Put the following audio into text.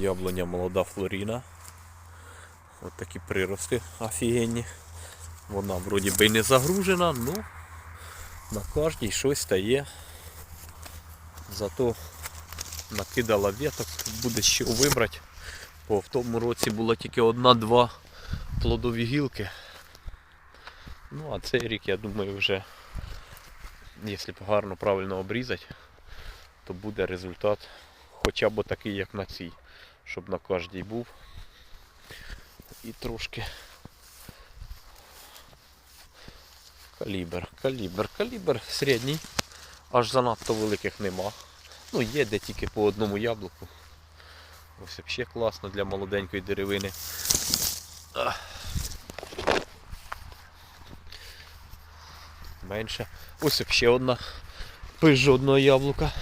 Яблуня молода Флоріна. От такі прирости офігенні. Вона вроді би не загружена, ну на кожній щось стає. Зато накидала веток, буде що вибрати. Бо в тому році було тільки одна-два плодові гілки. Ну а цей рік, я думаю, вже, якщо гарно правильно обрізати, то буде результат хоча б такий, як на цій, щоб на кожній був. І трошки калібр, калібр, калібр середній, аж занадто великих нема. Ну, є де тільки по одному яблуку. Ось взагалі класно для молоденької деревини. Менше. Ось ще одна пиж жодного яблука.